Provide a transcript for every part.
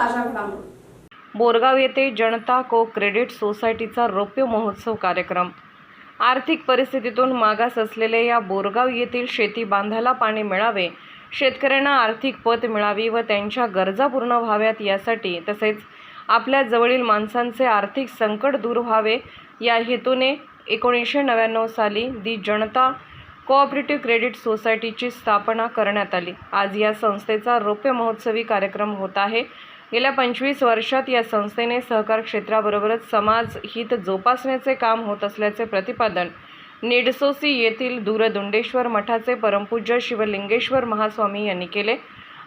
ताज्या घडामोडी. बोरगाव येथे जनता को क्रेडिट सोसायटीचा रौप्य महोत्सव कार्यक्रम. आर्थिक परिस्थितीतून मागास असलेल्या या बोरगाव येथील शेती बांधाला पाणी मिळावे शेतकऱ्यांना आर्थिक पत मिळावी व त्यांच्या गरजा पूर्ण व्हाव्यात यासाठी तसेच आपल्या जवळील माणसांचे आर्थिक संकट दूर व्हावे या हेतूने एकोणीसशे नव्याण्णव साली दी जनता कोऑपरेटिव्ह क्रेडिट सोसायटीची स्थापना करण्यात आली. आज या संस्थेचा रौप्य महोत्सवी कार्यक्रम होत आहे. गेल्या पंचवीस वर्षात या संस्थेने सहकार क्षेत्राबरोबरच समाज हित जोपासण्याचे काम होत असल्याचे प्रतिपादन निडसोसी येथील दूरदुंडेश्वर मठाचे परमपूज्य शिवलिंगेश्वर महास्वामी यांनी केले.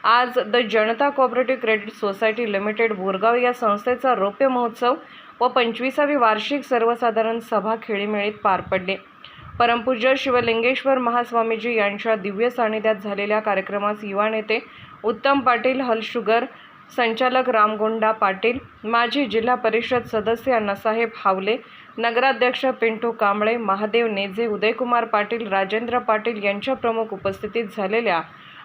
आज the Janata cooperative credit society limited Borgaon या संस्थेचा रौप्य महोत्सव व पंचवीसावी वार्षिक सर्वसाधारण सभा खेळीमेळीत पार पडली. परमपूज्य शिवलिंगेश्वर महास्वामीजी यांच्या दिव्य सानिध्यात झालेल्या कार्यक्रमास युवा नेते उत्तम पाटील हलशुगर संचालक रामगोंडा पाटील माजी जिल्हा परिषद सदस्य अण्णासाहेब हावले नगराध्यक्ष पिंटू कांबळे महादेव नेझे उदयकुमार पाटील राजेंद्र पाटील यांच्या प्रमुख उपस्थितीत झालेल्या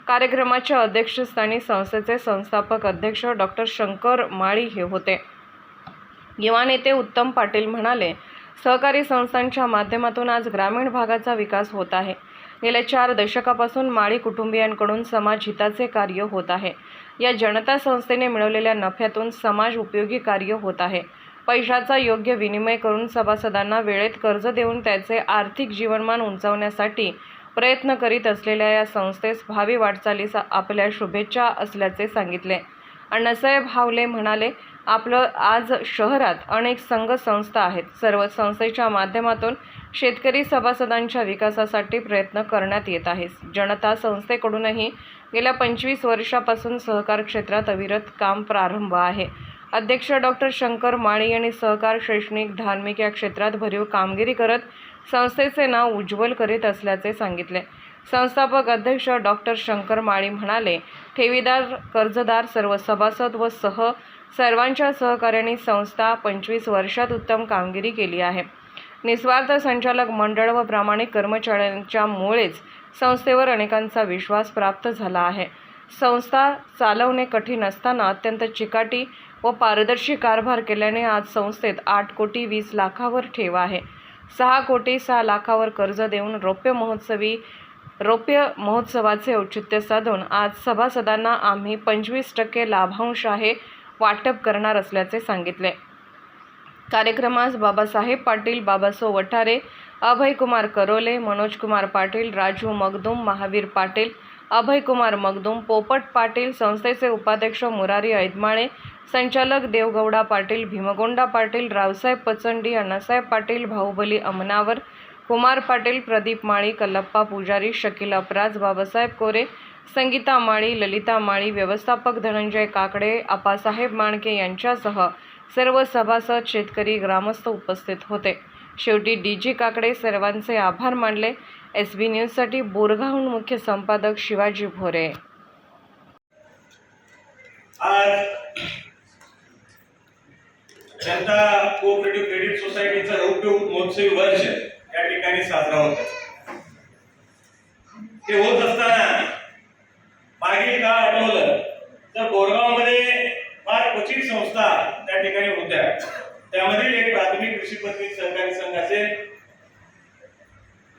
कार्यक्रमाच्या अध्यक्षस्थानी संस्थेचे संस्थापक अध्यक्ष डॉक्टर शंकर माळी हे होते. युवा नेते उत्तम पाटील म्हणाले सहकारी संस्थांच्या माध्यमातून आज ग्रामीण भागाचा विकास होत आहे. गेल्या चार दशकापासून माळी कुटुंबियांकडून समाज हिताचे कार्य होत आहे. या जनता संस्थेने मिळवलेल्या नफ्यातून समाज उपयोगी कार्य होत आहे. पैशाचा योग्य विनिमय करून सभासदांना वेळेत कर्ज देऊन त्याचे आर्थिक जीवनमान उंचावण्यासाठी प्रयत्न करीत असलेल्या या संस्थेस भावी वाटचालीस आपल्या शुभेच्छा असल्याचे सांगितले. अण्णासाहेब हावले म्हणाले आपलं आज शहरात अनेक संघ संस्था आहेत. सर्व संस्थेच्या माध्यमातून शेतकरी सभासदांच्या विकासासाठी प्रयत्न करण्यात येत आहे जनता संस्थेकडूनही गेल्या पंचवीस वर्षापासून सहकार क्षेत्रात अविरत काम प्रारंभ आहे. अध्यक्ष डॉक्टर शंकर माळी यांनी सहकार शैक्षणिक धार्मिक या क्षेत्रात भरीव कामगिरी करत संस्थेचे नाव उज्ज्वल करीत असल्याचे सांगितले. संस्थापक अध्यक्ष डॉक्टर शंकर माळी म्हणाले ठेवीदार कर्जदार सर्व सभासद व सह सर्वांच्या सहकार्याने संस्था पंचवीस वर्षात उत्तम कामगिरी केली आहे. निस्वार्थ संचालक मंडळ व प्रामाणिक कर्मचाऱ्यांच्यामुळेच संस्थेवर अनेकांचा विश्वास प्राप्त झाला आहे. संस्था चालवणे कठीण असताना अत्यंत चिकाटी व पारदर्शी कारभार केल्याने आज संस्थेत आठ कोटी वीस लाखावर ठेवा आहे. सहा कोटी सहा लाखावर कर्ज देऊन रौप्य महोत्सवी रौप्य महोत्सवाचे औचित्य साधून आज सभासदांना आम्ही पंचवीस टक्के लाभांश आहे वाटप करणार असल्याचे सांगितले. कार्यक्रमास बाबासाहेब पाटील बाबासो वठारे अभयकुमार करोले मनोजकुमार पाटील राजू मगदूम महावीर पाटील अभयकुमार मगदूम पोपट पाटील संस्थेचे उपाध्यक्ष मुरारी ऐदमाळे संचालक देवगौडा पाटील भीमगोंडा पाटील रावसाहेब पचंडी अण्णासाहेब पाटील बाहुबली अमनावर कुमार पाटील प्रदीप माळी कल्लप्पा पुजारी शकील अपराज बाबासाहेब कोरे संगीता माळी ललिता माळी व्यवस्थापक धनंजय काकडे आपासाहेब माणके यांच्यासह सर्व सभासद शेतकरी ग्रामस्थ उपस्थित होते. शेवटी डी जी काकडे सर्वांचे आभार मानले. एस बी न्यूजसाठी बोरगावहून मुख्य संपादक शिवाजी भोरे. आज जनता कोऑपरेटिव्ह क्रेडिट सोसायटीचा रौप्य महोत्सवी वर्ष या ठिकाणी साजरा होत ते होत असताना मागील काळ आठवलं तर बोरगावमध्ये फार क्वचित संस्था त्या ठिकाणी होत्या त्यामधील एक प्राथमिक कृषी पत्रिक सहकारी संघ असेल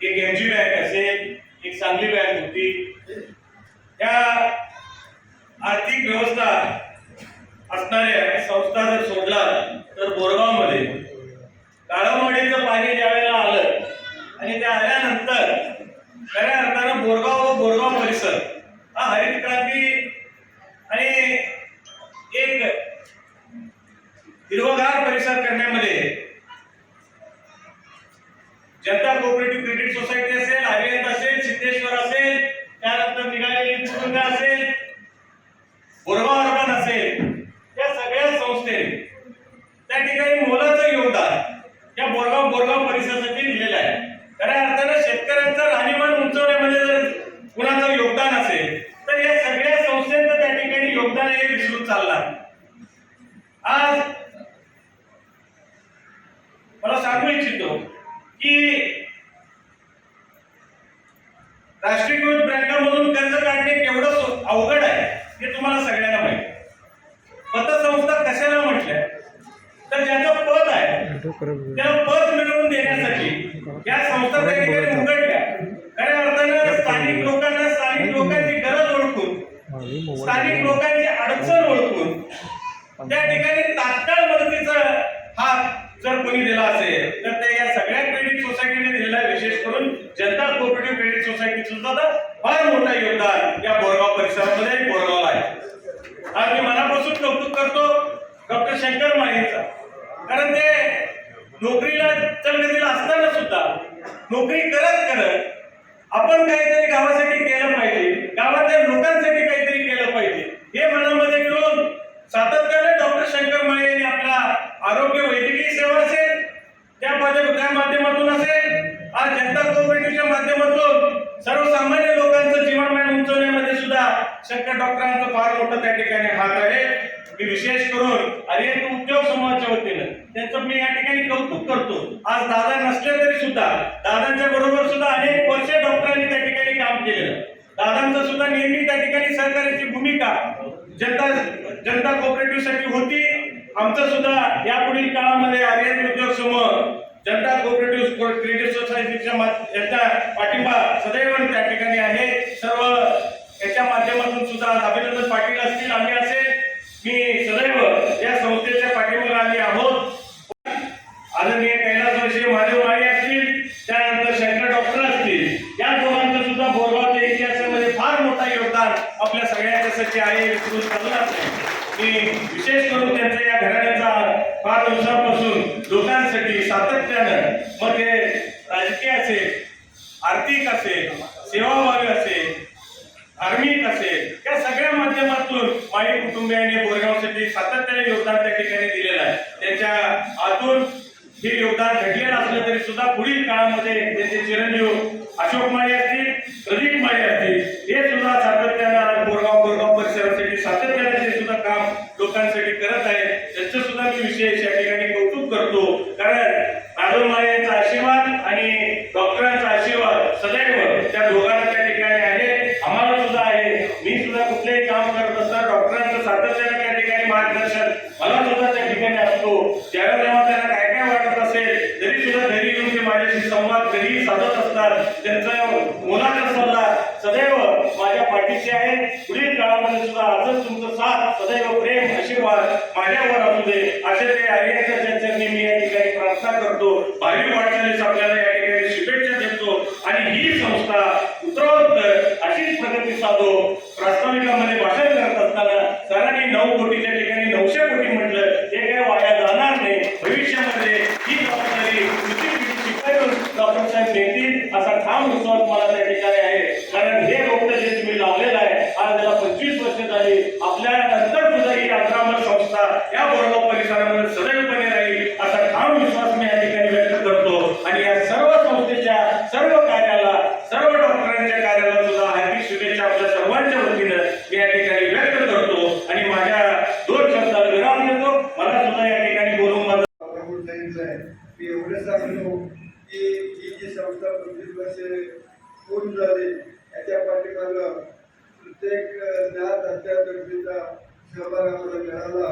एक एमजी बँक असेल एक सांगली बँक होती त्या आर्थिक व्यवस्था असणाऱ्या संस्था जर सोडला तर बोरगावमध्ये काळामवाडीचं पाणी ज्यावेळेला आलं आणि ते आल्यानंतर खऱ्या अर्थानं बोरगाव व बोरगाव परिसर हा हरित क्रांती आणि एक हिरवगार परिसर करण्यामध्ये जनता कोऑपरेटिव्ह क्रेडिट सोसायटी असेल आर्यंत असेल सिद्धेश्वर असेल त्यानंतर निघालेली कुटुंब असेल बोरगाव अर्बन असेल या सगळ्या संस्थेने त्या ठिकाणी मोलाचं योगदान या बोरगाव बोरगाव परिसरासाठी दिलेलं आहे खऱ्या अर्थानं शेतकऱ्यांचं राहणीमान उंचवण्यामध्ये जर कुणाचं योगदान असेल तर या सगळ्या संस्थेचं त्या ठिकाणी योगदान हे विसरून चालणार आज मला सांगू इच्छितो की राष्ट्रीयकृत बँकांमधून कर्ज काढणे केवढं अवघड आहे हे तुम्हाला सगळ्यांना माहिती पतसंस्था कशाला म्हटल्या? तर ज्याचं पद आहे त्याला पद मिळवून देण्यासाठी या संस्था त्या ठिकाणी उघडल्या. खऱ्या अर्थानं स्थानिक लोकांना स्थानिक लोकांची गरज ओळखून स्थानिक लोकांची अडचण ओळखून त्या ठिकाणी तात्काळ मदतीचा हात जर कोणी दिला असेल तर ते या सगळ्या क्रेडिट सोसायटीने दिलेला आहे. विशेष करून जनता कोऑपरेटिव्ह क्रेडिट सोसायटीचं सुद्धा फार मोठं योगदान या बोरगाव परिसरामध्ये बोरगावला आहे. आज मी मनापासून कौतुक करतो डॉक्टर शंकर माळेंचा कारण ते नोकरीला चलगतीला असताना सुद्धा नोकरी करत करत आपण काहीतरी गावासाठी केलं पाहिजे गावातल्या लोकांसाठी काहीतरी केलं पाहिजे हे मनामध्ये घेऊन सातत्याने डॉक्टर शंकर माळे यांनी आपला आरोग्य वैद्यकीय सेवा असेल त्या माध्यम त्या माध्यमातून असेल आज जनता कोऑपरेटिव्हच्या माध्यमातून सर्वसामान्य लोकांचं जीवनमान उंचवण्यामध्ये सुद्धा शंकर डॉक्टरांचा फार मोठा त्या ठिकाणी हात आहे मी विशेष करून आर्यन उद्योग समूहाच्या वतीनं त्यांचं मी या ठिकाणी कौतुक करतो आज दादा नसले तरी सुद्धा. दादांच्या बरोबर सुद्धा अनेक वर्ष डॉक्टरांनी त्या ठिकाणी काम केलेलं. दादांचं सुद्धा नेहमी त्या ठिकाणी सहकार्याची भूमिका जनता जनता कोऑपरेटिव्हसाठी होती. आमचं सुद्धा यापुढील काळामध्ये आर्यन उद्योग समूह जनता कोऑपरेटिव्ह क्रेडिट सोसायटीच्या याचा पाठिंबा सदैव त्या ठिकाणी आहे. सर्व याच्या माध्यमातून सुद्धा अभिनंदन पाटील असतील आम्ही असेल. मी सदैव या संस्थेच्या पाठीमागे आम्ही आहोत आदरणीय कैलास वर्षी महादेव माळी असतील त्यानंतर शंकर डॉक्टर असतील या दोघांचं सुद्धा बोरगावच्या इतिहासामध्ये फार मोठा योगदान आपल्या सगळ्यांच्यासाठी आहे विसरून चालणार नाही. मी विशेष करून त्यांच्या या घराण्याचा फार दिवसापासून लोकांसाठी सातत्यानं मग ते राजकीय असेल आर्थिक असेल सेवाभावी असेल धार्मिक असेल या सगळ्या माध्यमातून माई कुटुंबियांनी बोरगावसाठी सातत्याने योगदान त्या ठिकाणी दिलेलं आहे. त्यांच्या आतून हे योगदान घडलेलं असलं तरी सुद्धा पुढील काळामध्ये त्यांचे चिरंजीव अशोक माळी असतील प्रदीप माळी असतील हे सुद्धा सातत्यानं बोरगाव बोरगाव परिसरासाठी सातत्याने ते सुद्धा काम लोकांसाठी करत आहेत त्यांचं सुद्धा मी विशेष या ठिकाणी कौतुक करतो कारण माधव माळे यांचा आशीर्वाद आणि डॉक्टरांचा आशीर्वाद सदैव त्या दोघांना त्या ठिकाणी आहे आम्हाला सुद्धा आहे मी सुद्धा कुठलेही काम करत असताना डॉक्टरांचं सातत्याने त्या ठिकाणी मार्गदर्शन मला सुद्धा त्या ठिकाणी असतो ज्यावेळेला जेव्हा त्यांना काय काय वाटत असेल तरी सुद्धा घरी येऊन ते माझ्याशी संवाद घरी साधत असतात त्यांचा मुलाचा सल्ला सदैव माझ्या पाठीशी आहे पुढील काळामध्ये सुद्धा आजच तुमचं साथ सदैव प्रेम आशीर्वाद माझ्यावर असू दे असे ते आर्यांच्या चर्चेने मी या ठिकाणी करतो भावी वाटचालीस आपल्याला या ठिकाणी शुभेच्छा देतो आणि ही संस्था उत्तरोत्तर अशीच प्रगती साधो. प्रास्ताविकामध्ये भाषण करत असताना सरांनी नऊ कोटीच्या ठिकाणी नऊशे कोटी म्हटलं हे काय वाया जाणार नाही. भविष्यामध्ये ही जबाबदारी दुसरी डॉक्टर साहेब नेतील असा ठाम विश्वास मला त्या ठिकाणी आहे. कारण हे रोपट जे तुम्ही लावलेलं आहे. आज त्याला पंचवीस वर्ष झाली. आपल्या नंतर सुद्धा ही अग्रामर संस्था या बरोबर याच्या पाठीमागं प्रत्येक ज्ञात हत्या व्यक्तीचा सहभाग आम्हाला मिळाला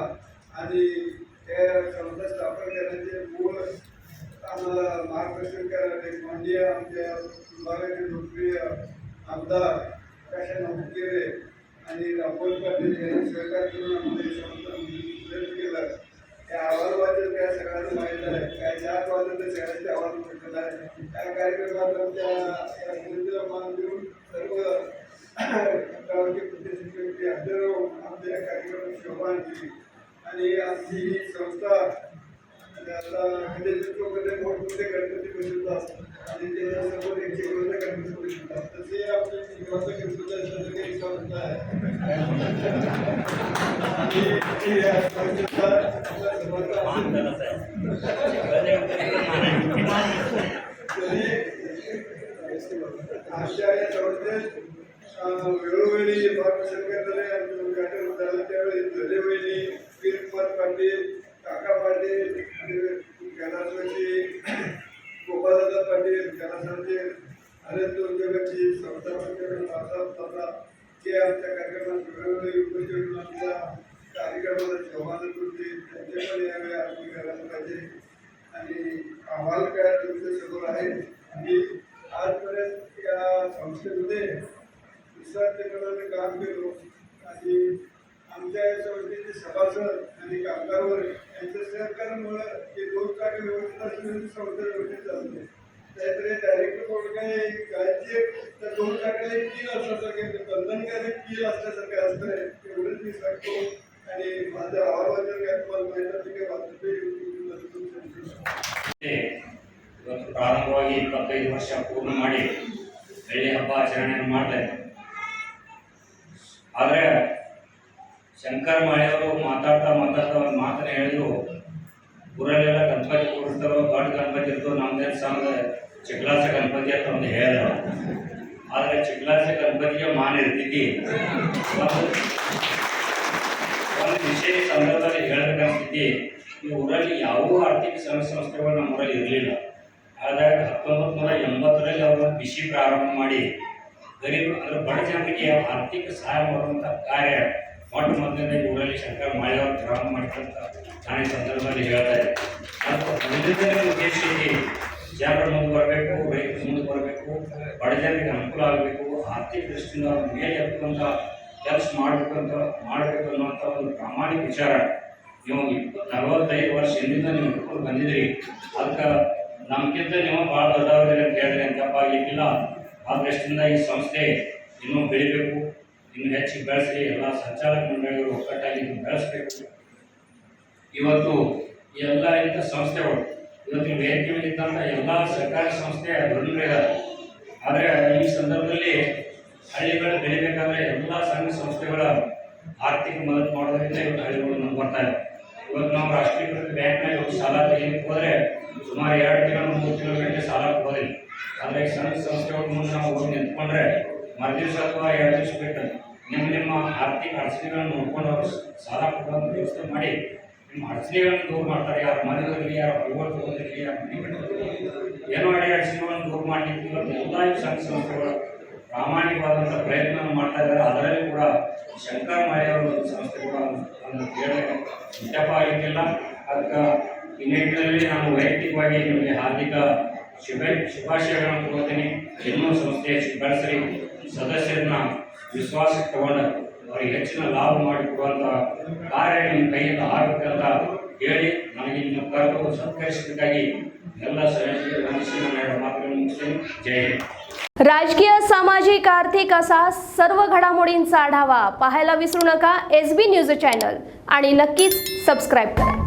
आणि त्या संस्था स्थापन करण्याचे मूळ आम्हाला मार्गदर्शन करणारे मांडिया आमच्या विभागाचे लोकप्रिय आमदार प्रकाशन केले आणि राहुल पाटील यांनी सहकार करून आम्हाला संस्था केलं. त्या त्या वाजत काय सगळ्यांना माहीत आहे. काय चार वाजत सगळ्यांचे आवाज भेटलेला त्या कार्यक्रमात मान देऊन सर्व प्रतिनिधी हजर राहून आमच्या या कार्यक्रमात आणि आमची ही संस्था आता मोठमोठे गणपती बसवतात आणि त्याच्यासमोर एकशे दोन गणपती बसवतात तसे आपले शिवाचा गणपती संस्था आहे आणि ते आमच्या कार्यक्रमात उपस्थित आमच्या कार्यक्रमाला सहभागी होते त्यांचे पण यावेळी आम्ही करायला पाहिजे. आणि अहवाल काय तुमच्यासमोर आहे. आणि आजपर्यंत या संस्थेमध्ये विश्वासकडे काम केलो. आणि आमच्या या संस्थेचे सभासद आणि कामगारवर यांच्या सहकार्यामुळे हे दोन चाकी व्यवस्था संस्था व्यवस्थित चालते त्यातले डायरेक्ट कोण काय गायचे त्या दोन चाकाला एक कील असल्यासारखे बंधनकारक कील असल्यासारखे असतं एवढंच मी सांगतो आणि माझ्या अहवालाबद्दल काय तुम्हाला माहिती असेल की वाचते ಇವತ್ತು ಪ್ರಾರಂಭವಾಗಿ ಇಪ್ಪತ್ತೈದು ವರ್ಷ ಪೂರ್ಣ ಮಾಡಿ ಬೆಳ್ಳಿ ಹಬ್ಬ ಆಚರಣೆಯನ್ನು ಮಾಡ್ತಾ ಇದ್ದಾರೆ ಆದರೆ ಶಂಕರ್ ಮಾಳಿಯವರು ಮಾತಾಡ್ತಾ ಮಾತಾಡ್ತಾ ಒಂದು ಮಾತನ್ನ ಹೇಳಿದ್ರು ಊರಲ್ಲೆಲ್ಲ ಗಣಪತಿ ಕೂಡಿಸ್ತಾರೋ ದೊಡ್ಡ ಗಣಪತಿ ಇರ್ತೋ ನಮ್ದೇನು ಸಾಲದ ಚಿಕ್ಕಲಾಸ ಗಣಪತಿ ಅಂತ ಒಂದು ಹೇಳಿದ್ರು. ಆದರೆ ಚಿಕ್ಕಲಾಸ ಗಣಪತಿಗೆ ಮಾನ ಇರ್ತಿದ್ದಿ. ಒಂದು ವಿಶೇಷ ಸಂದರ್ಭದಲ್ಲಿ ಹೇಳಬೇಕನ್ನಿಸ್ತಿದ್ದಿ ಈ ಊರಲ್ಲಿ ಯಾವ ಆರ್ಥಿಕ ಸಂಘ ಸಂಸ್ಥೆಗಳು ನಮ್ಮ ಊರಲ್ಲಿ ಇರಲಿಲ್ಲ. ಆದಾಗ ಹತ್ತೊಂಬತ್ತು ನೂರ ಎಂಬತ್ತರಲ್ಲಿ ಅವರು ಕೃಷಿ ಪ್ರಾರಂಭ ಮಾಡಿ ಗರೀಬ್ ಅಂದರೆ ಬಡ ಜನರಿಗೆ ಆರ್ಥಿಕ ಸಹಾಯ ಮಾಡುವಂಥ ಕಾರ್ಯ ಮೊಟ್ಟ ಮೊದಲನೇ ಊರಲ್ಲಿ ಸರ್ಕಾರ ಮಾಡಿದವರು ಪ್ರಾರಂಭ ಮಾಡಿದಂತ ನಾನು ಈ ಸಂದರ್ಭದಲ್ಲಿ ಹೇಳ್ತಾ ಇದ್ದೆ. ಉದ್ದೇಶ ಜನರು ಮುಂದೆ ಬರಬೇಕು ರೈತರು ಮುಂದೆ ಬರಬೇಕು ಬಡ ಜನರಿಗೆ ಅನುಕೂಲ ಆಗಬೇಕು, ಆರ್ಥಿಕ ದೃಷ್ಟಿಯಿಂದ ಮೇಲೆ ಎತ್ತುವಂಥ ಕೆಲಸ ಮಾಡಬೇಕು ಅಂತ, ಮಾಡಬೇಕು ಅನ್ನುವಂಥ ಒಂದು ಪ್ರಾಮಾಣಿಕ ವಿಚಾರ. ನೀವು ಇಪ್ಪತ್ತು ನಲವತ್ತೈದು ವರ್ಷ ಹಿಂದಿಂದ ನೀವು ಇಟ್ಕೊಂಡು ಬಂದಿದ್ರಿ ಅದಕ್ಕೆ ನಮ್ಗಿಂತ ನೀವು ಭಾಳ ದೊಡ್ಡವರಿಗೆ ಅಂತ ಹೇಳಿದ್ರೆ ಈಗಿಲ್ಲ. ಆ ದೃಷ್ಟಿಯಿಂದ ಈ ಸಂಸ್ಥೆ ಇನ್ನೂ ಬೆಳಿಬೇಕು, ಇನ್ನು ಹೆಚ್ಚಿಗೆ ಬೆಳೆಸಿ, ಎಲ್ಲ ಸಂಚಾಲಕ ಮಂಡಳಿಗಳು ಒಕ್ಕಟ್ಟಾಗಿ ಬೆಳೆಸಬೇಕು. ಇವತ್ತು ಎಲ್ಲ ಇಂಥ ಸಂಸ್ಥೆಗಳು ಇವತ್ತಿನ ವೇದಿಕೆ ಮೇಲೆ ಇದ್ದಂಥ ಎಲ್ಲ ಸರ್ಕಾರಿ ಸಂಸ್ಥೆ ದೊಡ್ಡಗಳಿದ್ದಾರೆ ಆದರೆ ಈ ಸಂದರ್ಭದಲ್ಲಿ ಹಳ್ಳಿಗಳು ಬೆಳಿಬೇಕಾದ್ರೆ ಎಲ್ಲ ಸಂಘ ಸಂಸ್ಥೆಗಳ ಆರ್ಥಿಕ ಮದತು ಮಾಡೋದ್ರಿಂದ ಇವತ್ತು ಹಳ್ಳಿಗಳು ನಮ್ಗೆ ಬರ್ತಾ ಇದೆ. ಇವತ್ತು ನಾವು ರಾಷ್ಟ್ರೀಕೃತ ಬ್ಯಾಂಕ್ನಲ್ಲಿ ಒಂದು ಸಾಲ ತೆಗಿಲಿಕ್ಕೆ ಹೋದರೆ ಸುಮಾರು ಎರಡು ತಿಂಗಳು, ಮೂರು ತಿಂಗಳ ಗಂಟೆ ಸಾಲ ಕೊಡೋದಿಲ್ಲ ಆದರೆ ಸಂಘ ಸಂಸ್ಥೆಗಳ ಮುಂದೆ ನಾವು ಹೋಗಿ ನಿಂತ್ಕೊಂಡ್ರೆ ಮರುದಿವಸ ಅಥವಾ ಎರಡು ದಿವಸ ಬಿಟ್ಟು ನಿಮ್ಮ ನಿಮ್ಮ ಆರ್ಥಿಕ ಅಡಚಣೆಗಳನ್ನು ನೋಡ್ಕೊಂಡು ಅವರು ಸಾಲ ಕೊಡುವಂಥ ವ್ಯವಸ್ಥೆ ಮಾಡಿ ಅಡಚಣೆಗಳನ್ನು ದೂರ ಮಾಡ್ತಾರೆ, ಯಾರು ಮನೆಯಲ್ಲಿ, ಯಾರು ಹೂವು ತಗೊಂಡಿರಲಿ ಯಾರು ಮನೆ ಕಟ್ಟೋದಿರಲಿ ಏನೋ ಅಡಿ ಅಡಚಣೆಗಳನ್ನು ದೂರ ಮಾಡಲಿಕ್ಕೆ ಎಲ್ಲ ಸಂಘ ಸಂಸ್ಥೆಗಳು ಪ್ರಾಮಾಣಿಕವಾದಂಥ ಪ್ರಯತ್ನ ಮಾಡ್ತಾ ಇದ್ದಾರೆ. ಅದರಲ್ಲಿ ಕೂಡ ಶಂಕರ್ ಮಾರಿ ಅವರ ಒಂದು ಸಂಸ್ಥೆ ಕೂಡ ಒಂದು ಕೇಳಕ್ಕೆ ಮುಖ್ಯಪ್ಪ ಆಗಲಿಕ್ಕಿಲ್ಲ ಅದಕ್ಕೆ ಈ ನಿಟ್ಟಿನಲ್ಲಿ ನಾನು ವೈಯಕ್ತಿಕವಾಗಿ ನಿಮಗೆ ಹಾರ್ದಿಕ ಶುಭ, ಶುಭಾಶಯಗಳನ್ನು ಕೊಡ್ತೀನಿ ಇನ್ನೂ ಸಂಸ್ಥೆಯ ಬೆಳೆಸಲಿ ಸದಸ್ಯರನ್ನ ವಿಶ್ವಾಸಕ್ಕೆ ತಗೊಂಡು ಅವರಿಗೆ ಹೆಚ್ಚಿನ ಲಾಭ ಮಾಡಿಕೊಡುವಂಥ ಕಾರ್ಯ ನಿಮ್ಮ ಕೈಯಿಂದ ಆಗಬೇಕಂತ ಹೇಳಿ ನನಗೆ ನಿಮ್ಮ ಕರೆದು ಸತ್ಕರಿಸಿದ್ದಕ್ಕಾಗಿ ಎಲ್ಲ ಸದಸ್ಯರಿಗೆ ವಂದಿಸಿ ನಾನು ಎರಡು ಮಾತುಗಳನ್ನು ಮುಗಿಸ್ತೇನೆ ಜೈ ಹಿಂದ್ राजकीय सामाजिक आर्थिक असा सर्व घडामोडींचा आढावा पाहायला विसरू नका एस बी न्यूज चॅनल आणि नक्कीच सबस्क्राईब करा